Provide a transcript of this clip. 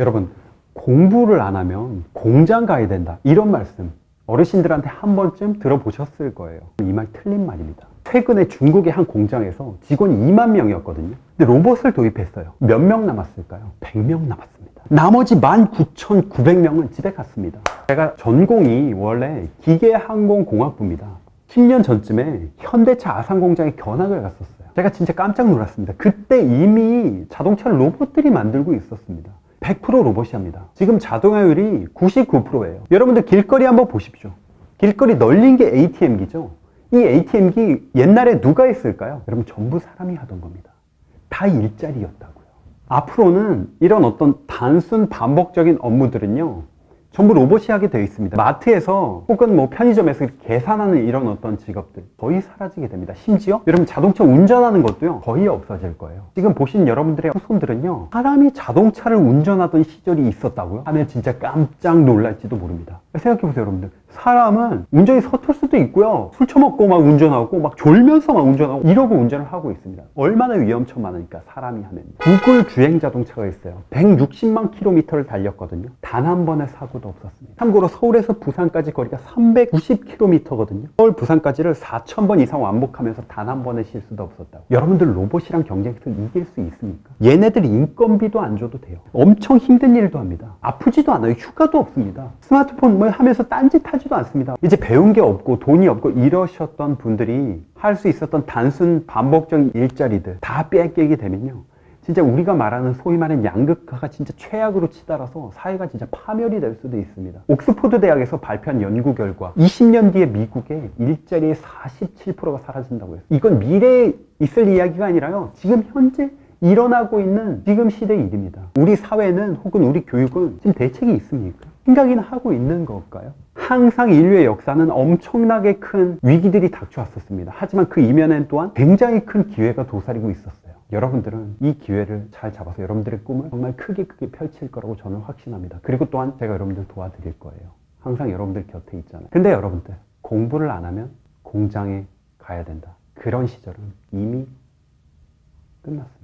여러분 공부를 안 하면 공장 가야 된다. 이런 말씀 어르신들한테 한 번쯤 들어보셨을 거예요. 이 말 틀린 말입니다. 최근에 중국의 한 공장에서 직원이 2만 명이었거든요. 근데 로봇을 도입했어요. 몇 명 남았을까요? 100명 남았습니다. 나머지 19,900명은 집에 갔습니다. 제가 전공이 원래 기계항공공학부입니다. 10년 전쯤에 현대차 아산 공장에 견학을 갔었어요. 제가 진짜 깜짝 놀랐습니다. 그때 이미 자동차를 로봇들이 만들고 있었습니다 100% 로봇이 합니다. 지금 자동화율이 99%예요. 여러분들 길거리 한번 보십시오. 길거리 널린 게 ATM기죠. 이 ATM기 옛날에 누가 했을까요? 여러분 전부 사람이 하던 겁니다. 다 일자리였다고요. 앞으로는 이런 어떤 단순 반복적인 업무들은요. 전부 로봇이 하게 되어 있습니다. 마트에서 혹은 뭐 편의점에서 계산하는 이런 어떤 직업들 거의 사라지게 됩니다. 심지어 여러분 자동차 운전하는 것도요 거의 없어질 거예요. 지금 보신 여러분들의 후손들은요 사람이 자동차를 운전하던 시절이 있었다고요? 하면 진짜 깜짝 놀랄지도 모릅니다. 생각해 보세요, 여러분들. 사람은 운전이 서툴 수도 있고요. 술 처먹고 막 운전하고 막 졸면서 막 운전하고 이러고 운전을 하고 있습니다. 얼마나 위험천만하니까 사람이 하면. 구글 주행 자동차가 있어요. 160만 킬로미터를 달렸거든요. 단 한 번의 사고도 없었습니다. 참고로 서울에서 부산까지 거리가 390km거든요. 서울 부산까지를 4,000번 이상 왕복하면서 단 한 번의 실수도 없었다고. 여러분들 로봇이랑 경쟁해서 이길 수 있습니까? 얘네들 인건비도 안 줘도 돼요. 엄청 힘든 일도 합니다. 아프지도 않아요. 휴가도 없습니다. 스마트폰 뭐 하면서 딴짓 하지도 않습니다. 이제 배운 게 없고 돈이 없고 이러셨던 분들이 할 수 있었던 단순 반복적인 일자리들 다 뺏기게 되면요. 진짜 우리가 말하는 소위 말하는 양극화가 진짜 최악으로 치달아서 사회가 진짜 파멸이 될 수도 있습니다. 옥스포드 대학에서 발표한 연구 결과 20년 뒤에 미국의 일자리의 47%가 사라진다고 해요. 이건 미래에 있을 이야기가 아니라요. 지금 현재 일어나고 있는 지금 시대의 일입니다. 우리 사회는 혹은 우리 교육은 지금 대책이 있습니까? 생각이나 하고 있는 걸까요? 항상 인류의 역사는 엄청나게 큰 위기들이 닥쳐왔었습니다. 하지만 그 이면엔 또한 굉장히 큰 기회가 도사리고 있었어요. 여러분들은 이 기회를 잘 잡아서 여러분들의 꿈을 정말 크게 크게 펼칠 거라고 저는 확신합니다. 그리고 또한 제가 여러분들 도와드릴 거예요. 항상 여러분들 곁에 있잖아요. 근데 여러분들 공부를 안 하면 공장에 가야 된다. 그런 시절은 이미 끝났어요.